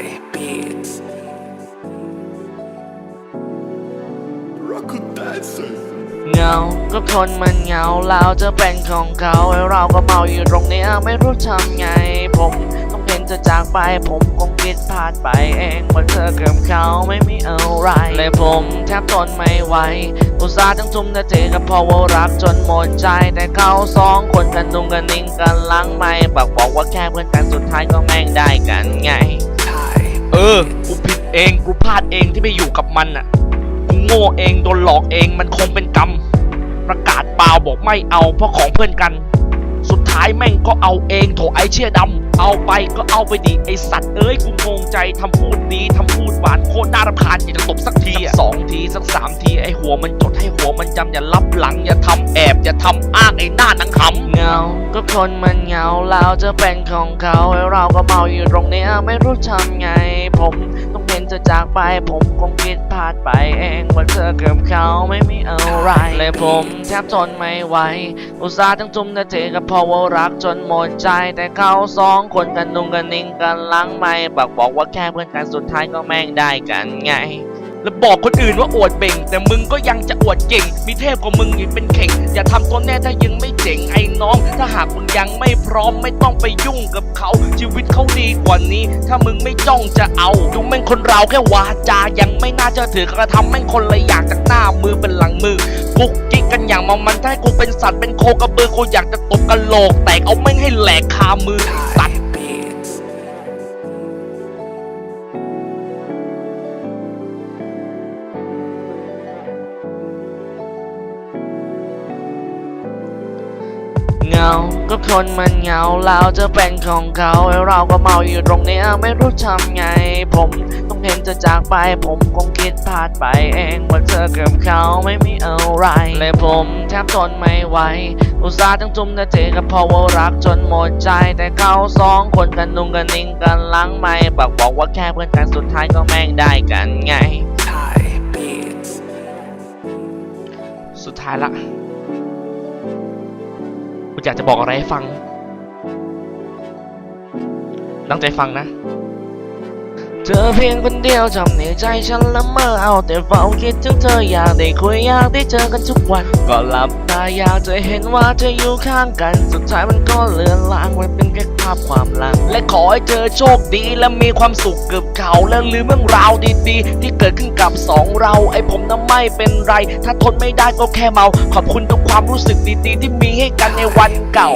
Sky Beats. เงาก็คนมันเงาเราจะเป็นของเขาแล้เราก็เมาอยู่ตรงนี้ไม่รู้ทำไง ผมต้องเห็นจะจากไป ผมคงคิดพลาดไปเองว่าเธอกับเขาไม่มีอะไร เลยผมแทบทนไม่ไหวกูซาห์ทั้งทุ่มนาทีก็พอว่ารักจนหมดใจแต่เขาสองคนกันนุ่งกันนิ่งกันลังไม่บอกบอกว่าแค่เพื่อนกันสุดท้ายก็แม่งได้กันไง ออกูผิดเอง กูพลาดเองที่ไปอยู่กับมันอะ กูโง่เองโดนหลอกเองมันคงเป็นกรรม ประกาศเปล่าบอกไม่เอาเพราะของเพื่อนกัน สุดท้ายแม่งก็เอาเองโถไอเชี่ยดำ เอาไปก็เอาไปดิไอสัตว์เอ้ยกูงงใจทำพูดดีทำพูดหวานโคตรน่ารำคาญอยากจะตบสักทีสองทีสักสามทีไอหัวมันจดให้หัวมันจำอย่ารับหลังอย่าทำแอบอย่าทำอ้างไอหน้าหนังขำเงา ก็คนมันเหงาแล้วจะเป็นของเขาไอ้เราก็เมาอยู่ตรงเนี้ยไม่รู้ทำไง ผมต้องเป็นเธอจากไป ผมคงคิดพลาดไปเองว่าเธอกับเขาไม่มีอะไรเลยผมแทบทนไม่ไหวอุตส่าห์ทั้งทุ่มนาทีกับพราะว่ารักจนหมดใจแต่เขาสองคนกันนุ่งกันนิ่งกันหลังไม่บอกบอกว่าแค่เพื่อนกันสุดท้ายก็แม่งได้กันไง แล้วบอกคนอื่นว่าอวดเบ่ง แต่มึงก็ยังจะอวดเก่ง มีเทพกว่ามึงอีกเป็นเข่ง อย่าทำตัวแน่ถ้ายังไม่เจ๋งไอ้น้อง ถ้าหากมึงยังไม่พร้อมไม่ต้องไปยุ่งกับเขา ชีวิตเขาดีกว่านี้ ถ้ามึงไม่จ้องจะเอา ดูแม่งคนเราแค่วาจา ยังไม่น่าเชื่อถือกระทำแม่งคนละอย่างจากหน้ามือเป็นหลังมือกุกกิ๊กกันอย่างเมามันถ้าให้กูเป็นสัตว์เป็นโคกระบือกูอยากจะตบกระโหลก แตกเอาแม่งให้แหลกคามือสัตว์า ก็คนมันเหงาแล้วจะเป็นของเขาไอ้เราก็เมาอยู่ตรงเนี้ยไม่รู้ทำไง ผมต้องเห็นเธอจากไป ผมคงคิดพลาดไปเองว่าเธอกับเขาไม่มีอะไรเลยผมแทบทนไม่ไหวอุตส่าห์ทั้งทุ่มนาทีก็เพราะว่ารักจนหมดใจ แต่เขาสองคนกันนุ่งกันนิ่งกันหลังไม่บอกบอกว่าแค่เพื่อนกันสุดท้ายก็แม่งได้กันไงสุดท้ายละกู อยากจะบอกอะไรให้ฟังตั้งใจฟังนะ ธอเพียงคนเดียวทำในใจฉันละเมอเอาแต่เฝ้าคิดถึงเธออยากได้คุยอยากได้เจอกันทุกวัน ก็หลับตาอยากจะเห็นว่าเธออยู่ข้างกัน สุดท้ายมันก็เลือนลางมันเป็นแค่ภาพความลัง และขอให้เธอโชคดีและมีความสุขกับเขาและลืมเรื่องราวดีๆ ที่เกิดขึ้นกับสองเราไอ้ผมน่ะไม่เป็นไร ถ้าทนไม่ได้ก็แค่เมา ขอบคุณทุกความรู้สึกดีๆ ที่มีให้กันในวันเก่า